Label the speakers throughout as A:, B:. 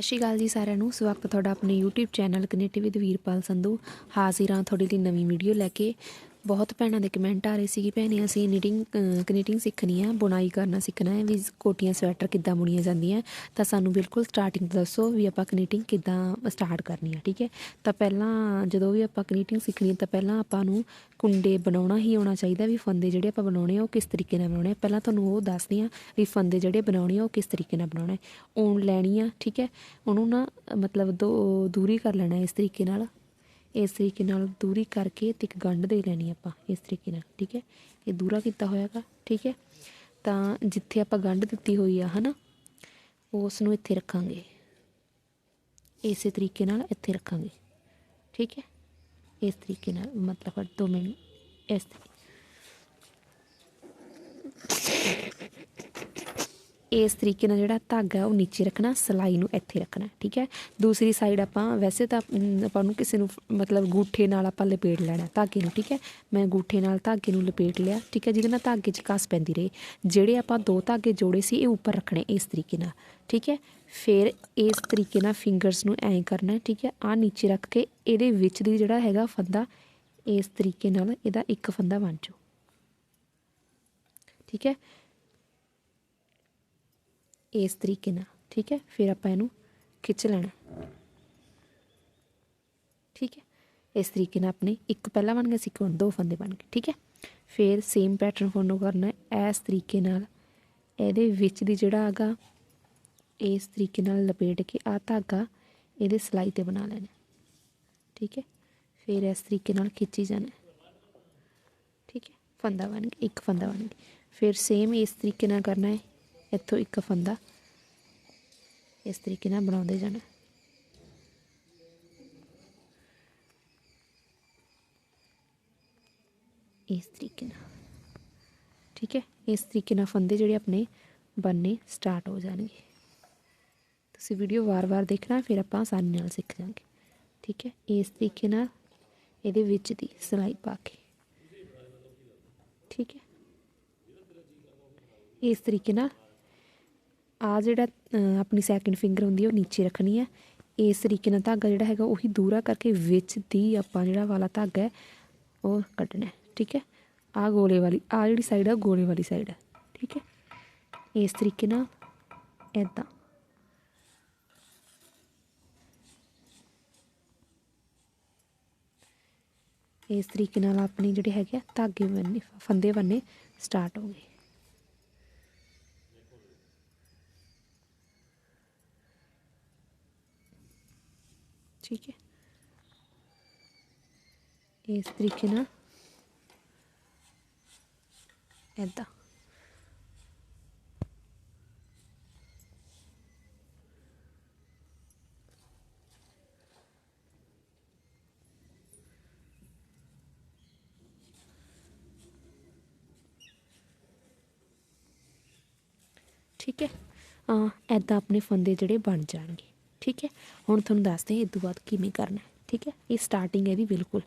A: ਸਤਿ ਸ਼੍ਰੀ ਅਕਾਲ ਜੀ ਸਾਰਿਆਂ ਨੂੰ। ਸਵਾਗਤ ਤੁਹਾਡਾ ਆਪਣੇ YouTube channel connective with Veerpal Sandhu. ਹਾਜ਼ਰ ਹਾਂ ਤੁਹਾਡੇ ਲਈ ਨਵੀਂ ਵੀਡੀਓ ਲੈ ਕੇ। ਬਹੁਤ ਭੈਣਾਂ ਦੇ ਕਮੈਂਟ ਆ ਰਹੇ ਸੀ ਕਿ ਭੈਣੇ, ਅਸੀਂ ਨੀਟਿੰਗ ਕਨੀਟਿੰਗ ਸਿੱਖਣੀ ਹੈ ਬੁਣਾਈ ਕਰਨਾ ਸਿੱਖਣਾ ਹੈ, ਵੀ ਕੋਟੀਆਂ ਸਵੈਟਰ ਕਿੱਦਾਂ ਬੁਣੀਆਂ ਜਾਂਦੀਆਂ ਤਾਂ ਸਾਨੂੰ ਬਿਲਕੁਲ ਸਟਾਰਟਿੰਗ ਤੋਂ ਦੱਸੋ ਵੀ ਆਪਾਂ ਕਨਿਟਿੰਗ ਕਿੱਦਾਂ ਸਟਾਰਟ ਕਰਨੀ ਆ, ਠੀਕ ਹੈ? ਤਾਂ ਪਹਿਲਾਂ ਜਦੋਂ ਵੀ ਆਪਾਂ ਕਨੀਟਿੰਗ ਸਿੱਖਣੀ ਤਾਂ ਪਹਿਲਾਂ ਆਪਾਂ ਨੂੰ ਕੁੰਡੇ ਬਣਾਉਣਾ ਹੀ ਆਉਣਾ ਚਾਹੀਦਾ ਵੀ ਫੰਦੇ ਜਿਹੜੇ ਆਪਾਂ ਬਣਾਉਣੇ ਆ, ਉਹ ਕਿਸ ਤਰੀਕੇ ਨਾਲ ਬਣਾਉਣੇ ਆ। ਪਹਿਲਾਂ ਤੁਹਾਨੂੰ ਉਹ ਦੱਸਦੀ ਆ ਵੀ ਫੰਦੇ ਜਿਹੜੇ ਬਣਾਉਣੇ ਆ, ਉਹ ਕਿਸ ਤਰੀਕੇ ਨਾਲ ਬਣਾਉਣੇ ਊਨ ਲੈਣੀ ਆ, ਠੀਕ ਹੈ? ਉਹਨੂੰ ਨਾ ਮਤਲਬ ਦੋ, ਦੂਰੀ ਕਰ ਲੈਣਾ ਇਸ ਤਰੀਕੇ ਨਾਲ। ਇਸ ਤਰੀਕੇ ਨਾਲ ਦੂਰੀ ਕਰਕੇ ਤੇ ਇੱਕ ਗੰਢ ਦੇ ਲੈਣੀ ਆਪਾਂ, ਇਸ ਤਰੀਕੇ ਨਾਲ, ਠੀਕ ਹੈ? ਇਹ ਦੂਰਾ ਕੀਤਾ ਹੋਇਆਗਾ, ਠੀਕ ਹੈ? ਤਾਂ ਜਿੱਥੇ ਆਪਾਂ ਗੰਢ ਦਿੱਤੀ ਹੋਈ ਆ, ਹਨਾ? ਉਸ ਨੂੰ ਇੱਥੇ ਰੱਖਾਂਗੇ। ਇਸੇ ਤਰੀਕੇ ਨਾਲ ਇੱਥੇ ਰੱਖਾਂਗੇ, ਠੀਕ ਹੈ? ਇਸ ਤਰੀਕੇ ਨਾਲ, ਮਤਲਬ ਦੋ ਮਿੰਟ, ਇਸ ਤਰੀਕੇ ਇਸ ਤਰੀਕੇ ਨਾਲ ਜਿਹੜਾ ਧਾਗਾ ਉਹ ਨੀਚੇ ਰੱਖਣਾ, ਸਲਾਈ ਨੂੰ ਇੱਥੇ ਰੱਖਣਾ, ਠੀਕ ਹੈ? ਦੂਸਰੀ ਸਾਈਡ ਆਪਾਂ ਵੈਸੇ ਤਾਂ ਆਪਾਂ ਨੂੰ ਕਿਸੇ ਨੂੰ ਮਤਲਬ ਗੂਠੇ ਨਾਲ ਆਪਾਂ ਲਪੇਟ ਲੈਣਾ, ਧਾਗੇ ਨੂੰ, ਠੀਕ ਹੈ? ਮੈਂ ਗੂਠੇ ਨਾਲ ਧਾਗੇ ਨੂੰ ਲਪੇਟ ਲਿਆ, ਠੀਕ ਹੈ? ਜਿਹਦੇ ਨਾਲ ਧਾਗੇ 'ਚ ਕਸ ਪੈਂਦੀ ਰਹੇ। ਜਿਹੜੇ ਆਪਾਂ ਦੋ ਧਾਗੇ ਜੋੜੇ ਸੀ, ਇਹ ਉੱਪਰ ਰੱਖਣੇ ਇਸ ਤਰੀਕੇ ਨਾਲ, ਠੀਕ ਹੈ? ਫਿਰ ਇਸ ਤਰੀਕੇ ਨਾਲ ਫਿੰਗਰਸ ਨੂੰ ਐਂ ਕਰਨਾ, ਠੀਕ ਹੈ? ਆ ਨੀਚੇ ਰੱਖ ਕੇ ਇਹਦੇ ਵਿੱਚ ਦੀ ਜਿਹੜਾ ਹੈਗਾ ਫੰਦਾ, ਇਸ ਤਰੀਕੇ ਨਾਲ ਇਹਦਾ ਇੱਕ ਫੰਦਾ ਬਣ ਜਾਓ ਠੀਕ ਹੈ? ਇਸ ਤਰੀਕੇ ਨਾਲ, ਠੀਕ ਹੈ? ਫਿਰ ਆਪਾਂ ਇਹਨੂੰ ਖਿੱਚ ਲੈਣਾ। ਠੀਕ ਹੈ? ਇਸ ਤਰੀਕੇ ਨਾਲ ਆਪਣੇ ਇੱਕ ਪਹਿਲਾ ਬਣ ਗਿਆ ਸੀ, ਇੱਕ ਹੁਣ ਦੋ ਫੰਦੇ ਬਣ ਗਏ, ਠੀਕ ਹੈ? ਫਿਰ ਸੇਮ ਪੈਟਰਨ ਫੋਲੋ ਕਰਨਾ ਇਸ ਤਰੀਕੇ ਨਾਲ ਇਹਦੇ ਵਿੱਚ ਦੀ ਜਿਹੜਾ ਹੈਗਾ, ਇਸ ਤਰੀਕੇ ਨਾਲ ਲਪੇਟ ਕੇ ਆ ਧਾਗਾ ਇਹਦੇ ਸਲਾਈ ਤੇ ਬਣਾ ਲੈਣਾ ਠੀਕ ਹੈ? ਫਿਰ ਇਸ ਤਰੀਕੇ ਨਾਲ ਖਿੱਚੀ ਜਾਣਾ ਠੀਕ ਹੈ? ਫੰਦਾ ਬਣ ਗਿਆ ਇੱਕ ਫੰਦਾ ਬਣ ਗਿਆ ਫਿਰ ਸੇਮ ਇਸ ਤਰੀਕੇ ਨਾਲ ਕਰਨਾ ਹੈ। ਇੱਥੋਂ ਇੱਕ ਫੰਦਾ ਇਸ ਤਰੀਕੇ ਨਾਲ ਬਣਾਉਂਦੇ ਜਾਣਾ। ਇਸ ਤਰੀਕੇ ਨਾਲ। ਠੀਕ ਹੈ? ਇਸ ਤਰੀਕੇ ਨਾਲ ਫੰਦੇ ਜਿਹੜੇ ਆਪਣੇ ਬਣਨੇ ਸਟਾਰਟ ਹੋ ਜਾਣਗੇ। ਤੁਸੀਂ ਵੀਡੀਓ ਵਾਰ-ਵਾਰ ਦੇਖਣਾ, ਫਿਰ ਆਪਾਂ ਆਸਾਨੀ ਨਾਲ ਸਿੱਖ ਜਾਵਾਂਗੇ। ਠੀਕ ਹੈ? ਇਸ ਤਰੀਕੇ ਨਾਲ ਇਹਦੇ ਵਿੱਚ ਦੀ ਸਿਲਾਈ ਪਾ ਕੇ। ਠੀਕ ਹੈ? ਇਸ ਤਰੀਕੇ ਨਾਲ ਆ ਜਿਹੜਾ ਆਪਣੀ ਸੈਕਿੰਡ ਫਿੰਗਰ ਹੁੰਦੀ ਹੈ ਉਹ ਨੀਚੇ ਰੱਖਣੀ ਹੈ ਇਸ ਤਰੀਕੇ ਨਾਲ ਧਾਗਾ ਜਿਹੜਾ ਹੈਗਾ, ਉਹੀ ਦੂਰਾ ਕਰਕੇ ਵਿੱਚ ਦੀ ਆਪਾਂ ਜਿਹੜਾ ਵਾਲਾ ਧਾਗਾ ਹੈ, ਉਹ ਕੱਢਣਾ ਠੀਕ ਹੈ? ਆ ਗੋਲੇ ਵਾਲੀ, ਆ ਜਿਹੜੀ ਸਾਈਡ ਹੈ ਉਹ ਗੋਲੇ ਵਾਲੀ ਸਾਈਡ ਹੈ ਠੀਕ ਹੈ? ਇਸ ਤਰੀਕੇ ਨਾਲ ਐਦਾਂ ਇਸ ਤਰੀਕੇ ਨਾਲ ਆਪਣੇ ਜਿਹੜੇ ਹੈਗੇ ਆ, ਧਾਗੇ ਬੰਨੇ, ਫੰਦੇ ਬੰਨੇ ਸਟਾਰਟ ਹੋ ਗਏ। ਠੀਕ ਹੈ। ਇਸ ਤਰੀਕੇ ਨਾਲ ਐਦਾਂ ਠੀਕ ਹੈ। ਆ ਐਦਾਂ ਆਪਣੇ ਫੰਦੇ ਜਿਹੜੇ ਬਣ ਜਾਣਗੇ। ਠੀਕ ਹੈ? ਹੁਣ ਤੁਹਾਨੂੰ ਦੱਸਦੇ ਹਾਂ ਇਹ ਤੋਂ ਬਾਅਦ ਕਿਵੇਂ ਕਰਨਾ ਠੀਕ ਹੈ? ਇਹ ਸਟਾਰਟਿੰਗ ਹੈ ਇਹਦੀ ਬਿਲਕੁਲ।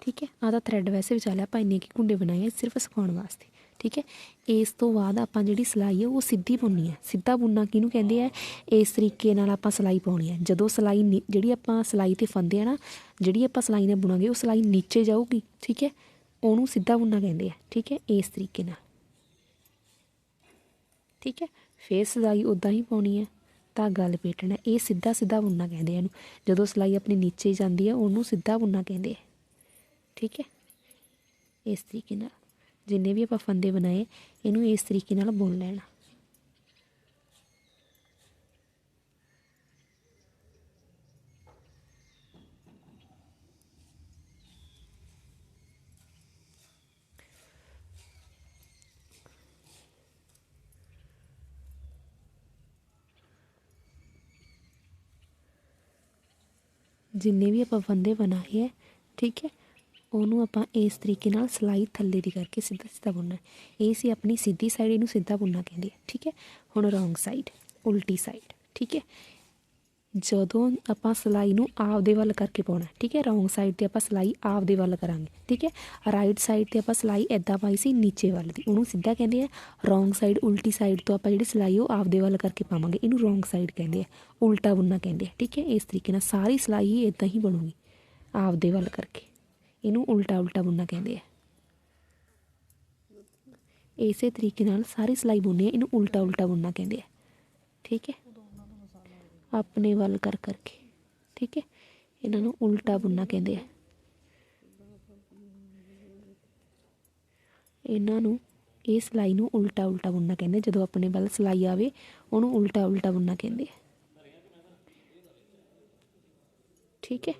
A: ਠੀਕ ਹੈ? ਆਹ ਦਾ ਥਰੈਡ ਵੈਸੇ ਵੀ ਆਪਾਂ ਇੰਨੇ ਕੀ ਕੁੰਡੇ ਬਣਾਏ ਆ, ਸਿਰਫ ਸਿਖਾਉਣ ਵਾਸਤੇ, ਠੀਕ ਹੈ? ਇਸ ਤੋਂ ਬਾਅਦ ਆਪਾਂ ਜਿਹੜੀ ਸਿਲਾਈ ਹੈ, ਉਹ ਸਿੱਧੀ ਬੁਣਨੀ ਹੈ। ਸਿੱਧਾ ਬੁਣਨਾ ਕਿਹਨੂੰ ਕਹਿੰਦੇ ਆ? ਇਸ ਤਰੀਕੇ ਨਾਲ ਆਪਾਂ ਸਿਲਾਈ ਪਾਉਣੀ ਹੈ। ਜਦੋਂ ਸਿਲਾਈ ਨੀ- ਜਿਹੜੀ ਆਪਾਂ ਸਿਲਾਈ ਤੇ ਫੰਦੇ ਆ ਨਾ, ਜਿਹੜੀ ਆਪਾਂ ਸਿਲਾਈ ਨਾਲ ਬੁਣਾਂਗੇ, ਉਹ ਸਿਲਾਈ ਨੀਚੇ ਜਾਊਗੀ, ਠੀਕ ਹੈ? ਉਹਨੂੰ ਸਿੱਧਾ ਬੁਣਨਾ ਕਹਿੰਦੇ ਆ, ਠੀਕ ਹੈ? ਇਸ ਤਰੀਕੇ ਨਾਲ। ਠੀਕ ਹੈ? ਫੇਰ ਸਿਲਾਈ ਉਦਾਂ ਹੀ ਪਾਉਣੀ ਹੈ। ਧਾਗਾ ਲਪੇਟਣਾ ਇਹ ਸਿੱਧਾ ਸਿੱਧਾ ਬੁਣਨਾ ਕਹਿੰਦੇ ਆ ਇਹਨੂੰ। ਜਦੋਂ ਸਿਲਾਈ ਆਪਣੀ ਨੀਚੇ ਜਾਂਦੀ ਹੈ ਉਹਨੂੰ ਸਿੱਧਾ ਬੁਣਨਾ ਕਹਿੰਦੇ ਆ। ਠੀਕ ਹੈ? ਇਸ ਤਰੀਕੇ ਨਾਲ, ਜਿੰਨੇ ਵੀ ਆਪਾਂ ਫੰਦੇ ਬਣਾਏ, ਇਹਨੂੰ ਇਸ ਤਰੀਕੇ ਨਾਲ ਬੁਣ ਲੈਣਾ। ਜਿੰਨੇ ਵੀ ਆਪਾਂ ਫੰਦੇ ਬਣਾਏ ਹੈ, ਠੀਕ ਹੈ, ਉਹਨੂੰ ਆਪਾਂ ਇਸ ਤਰੀਕੇ ਨਾਲ ਸਲਾਈ ਥੱਲੇ ਦੀ ਕਰਕੇ ਸਿੱਧਾ ਸਿੱਧਾ ਬੁਣਨਾ ਇਹ ਸੀ ਆਪਣੀ ਸਿੱਧੀ ਸਾਈਡ ਇਹਨੂੰ ਸਿੱਧਾ ਬੁਣਨਾ ਕਹਿੰਦੇ ਆ, ਠੀਕ ਹੈ। ਹੁਣ ਰੋਂਗ ਸਾਈਡ ਉਲਟੀ ਸਾਈਡ ਠੀਕ ਹੈ। ਜਦੋਂ ਆਪਾਂ ਸਿਲਾਈ ਨੂੰ ਆਪਦੇ ਵੱਲ ਕਰਕੇ ਪਾਉਣਾ ਠੀਕ ਹੈ? ਰੋਂਗ ਸਾਈਡ ਤੇ ਆਪਾਂ ਸਿਲਾਈ ਆਪਦੇ ਵੱਲ ਕਰਾਂਗੇ, ਠੀਕ ਹੈ? ਰਾਈਟ ਸਾਈਡ ਤੇ ਆਪਾਂ ਸਿਲਾਈ ਐਦਾਂ ਪਾਈ ਸੀ, ਨੀਚੇ ਵੱਲ ਦੀ। ਉਹਨੂੰ ਸਿੱਧਾ ਕਹਿੰਦੇ ਆ ਰੋਂਗ ਸਾਈਡ ਉਲਟੀ ਸਾਈਡ ਤੋਂ ਆਪਾਂ ਜਿਹੜੀ ਸਿਲਾਈ ਉਹ ਆਪਦੇ ਵੱਲ ਕਰਕੇ ਪਾਵਾਂਗੇ। ਇਹਨੂੰ ਰੋਂਗ ਸਾਈਡ ਕਹਿੰਦੇ ਆ, ਉਲਟਾ ਬੁਣਨਾ ਕਹਿੰਦੇ ਆ, ਠੀਕ ਹੈ? ਇਸ ਤਰੀਕੇ ਨਾਲ ਸਾਰੀ ਸਿਲਾਈ ਹੀ ਇਦਾਂ ਹੀ ਬਣੂਗੀ, ਆਪਦੇ ਵੱਲ ਕਰਕੇ। ਇਹਨੂੰ ਉਲਟਾ ਉਲਟਾ ਬੁਣਨਾ ਕਹਿੰਦੇ ਆ। ਇਸੇ ਤਰੀਕੇ ਨਾਲ ਸਾਰੀ ਸਿਲਾਈ ਬੁਣਨੀ ਹੈ, ਇਹਨੂੰ ਉਲਟਾ ਉਲਟਾ ਬੁਣਨਾ ਕਹਿੰਦੇ ਆ, ਠੀਕ ਹੈ? ਆਪਣੇ ਵੱਲ ਕਰ ਕਰਕੇ। ਠੀਕ ਹੈ? ਇਹਨਾਂ ਨੂੰ ਉਲਟਾ ਬੁਣਨਾ ਕਹਿੰਦੇ ਆ। ਇਹਨਾਂ ਨੂੰ ਇਹ ਸਿਲਾਈ ਨੂੰ ਉਲਟਾ ਉਲਟਾ ਬੁਣਨਾ ਕਹਿੰਦੇ ਜਦੋਂ ਆਪਣੇ ਵੱਲ ਸਿਲਾਈ ਆਵੇ, ਉਹਨੂੰ ਉਲਟਾ ਉਲਟਾ ਬੁਣਨਾ ਕਹਿੰਦੇ ਆ। ਠੀਕ ਹੈ?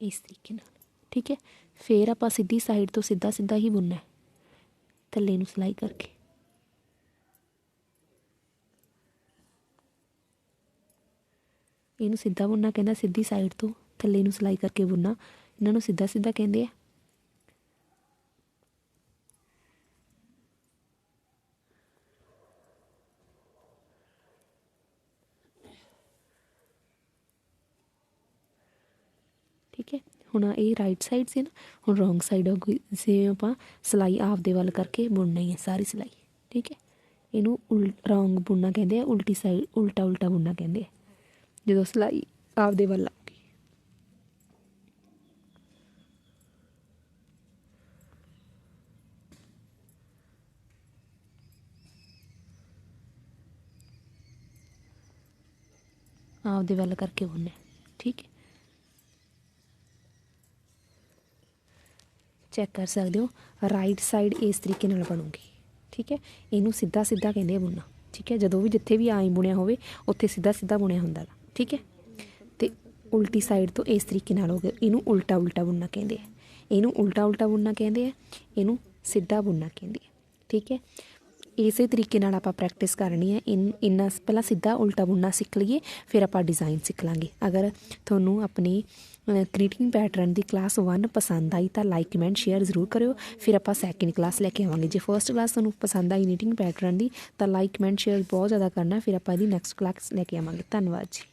A: ਇਸ ਤਰੀਕੇ ਨਾਲ। ਠੀਕ ਹੈ? ਫਿਰ ਆਪਾਂ ਸਿੱਧੀ ਸਾਈਡ ਤੋਂ ਸਿੱਧਾ ਸਿੱਧਾ ਹੀ ਬੁਣਨਾ ਹੈ। ਥੱਲੇ ਨੂੰ ਸਿਲਾਈ ਕਰਕੇ। ਇਹਨੂੰ ਸਿੱਧਾ ਬੁਣਨਾ, ਕਹਿੰਦਾ ਸਿੱਧੀ ਸਾਈਡ ਤੋਂ ਥੱਲੇ ਨੂੰ ਸਿਲਾਈ ਕਰਕੇ ਬੁਣਨਾ। ਇਹਨਾਂ ਨੂੰ ਸਿੱਧਾ ਸਿੱਧਾ ਕਹਿੰਦੇ ਆ ਠੀਕ ਹੈ ਹੁਣ ਇਹ ਰਾਈਟ ਸਾਈਡ ਸੀ ਨਾ, ਹੁਣ ਰੋਂਗ ਸਾਈਡ ਆ ਗਈ ਜਿਵੇਂ ਆਪਾਂ ਸਿਲਾਈ ਆਪਦੇ ਵੱਲ ਕਰਕੇ ਬੁਣਨੀ ਹੈ ਸਾਰੀ ਸਿਲਾਈ। ਠੀਕ ਹੈ? ਇਹਨੂੰ ਉਲ ਰੋਂਗ ਬੁਣਨਾ ਕਹਿੰਦੇ ਆ, ਉਲਟੀ ਸਾਈਡ ਉਲਟਾ ਉਲਟਾ ਬੁਣਨਾ ਕਹਿੰਦੇ ਆ। ਜਦੋਂ ਸਿਲਾਈ ਆਪਦੇ ਵੱਲ ਆਊਗੀ। ਆਪਦੇ ਵੱਲ ਕਰਕੇ ਬੁਣਨਾ ਠੀਕ ਹੈ? ਚੈੱਕ ਕਰ ਸਕਦੇ ਹੋ ਰਾਈਟ ਸਾਈਡ ਇਸ ਤਰੀਕੇ ਨਾਲ ਬਣੂਗੀ, ਠੀਕ ਹੈ? ਇਹਨੂੰ ਸਿੱਧਾ ਸਿੱਧਾ ਕਹਿੰਦੇ ਬੁਣਨਾ, ਠੀਕ ਹੈ? ਜਦੋਂ ਵੀ ਜਿੱਥੇ ਵੀ ਆਈ ਬੁਣਿਆ ਹੋਵੇ, ਉੱਥੇ ਸਿੱਧਾ ਸਿੱਧਾ ਬੁਣਿਆ ਹੁੰਦਾ ਠੀਕ ਹੈ? ਤੇ ਉਲਟੀ ਸਾਈਡ ਤੋਂ ਇਸ ਤਰੀਕੇ ਨਾਲ ਹੋ ਗਿਆ, ਇਹਨੂੰ ਉਲਟਾ ਉਲਟਾ ਬੁਣਨਾ ਕਹਿੰਦੇ ਆ। ਇਹਨੂੰ ਉਲਟਾ ਉਲਟਾ ਬੁਣਨਾ ਕਹਿੰਦੇ ਆ, ਇਹਨੂੰ ਸਿੱਧਾ ਬੁਣਨਾ ਕਹਿੰਦੇ ਆ, ਠੀਕ ਹੈ? ਇਸੇ ਤਰੀਕੇ ਨਾਲ ਆਪਾਂ ਪ੍ਰੈਕਟਿਸ ਕਰਨੀ ਹੈ। ਇਨ ਇੰਨਾ ਪਹਿਲਾਂ ਸਿੱਧਾ ਉਲਟਾ ਬੁਣਨਾ ਸਿੱਖ ਲਈਏ, ਫਿਰ ਆਪਾਂ ਡਿਜ਼ਾਈਨ ਸਿੱਖ ਲਾਂਗੇ। ਅਗਰ ਤੁਹਾਨੂੰ ਆਪਣੀ ਗ੍ਰੀਟਿੰਗ ਪੈਟਰਨ ਦੀ ਕਲਾਸ 1 ਪਸੰਦ ਆਈ ਤਾਂ ਲਾਈਕ ਕਮੈਂਟ ਸ਼ੇਅਰ ਜ਼ਰੂਰ ਕਰਿਓ। ਫਿਰ ਆਪਾਂ ਸੈਕਿੰਡ ਕਲਾਸ ਲੈ ਕੇ ਆਵਾਂਗੇ। ਜੇ ਫਰਸਟ ਕਲਾਸ ਤੁਹਾਨੂੰ ਪਸੰਦ ਆਈ ਨੀਟਿੰਗ ਪੈਟਰਨ ਦੀ, ਤਾਂ ਲਾਈਕ ਕਮੈਂਟ ਸ਼ੇਅਰ ਬਹੁਤ ਜ਼ਿਆਦਾ ਕਰਨਾ। ਫਿਰ ਆਪਾਂ ਇਹਦੀ ਨੈਕਸਟ ਕਲਾਸ ਲੈ ਕੇ ਆਵਾਂਗੇ। ਧੰਨਵਾਦ ਜੀ।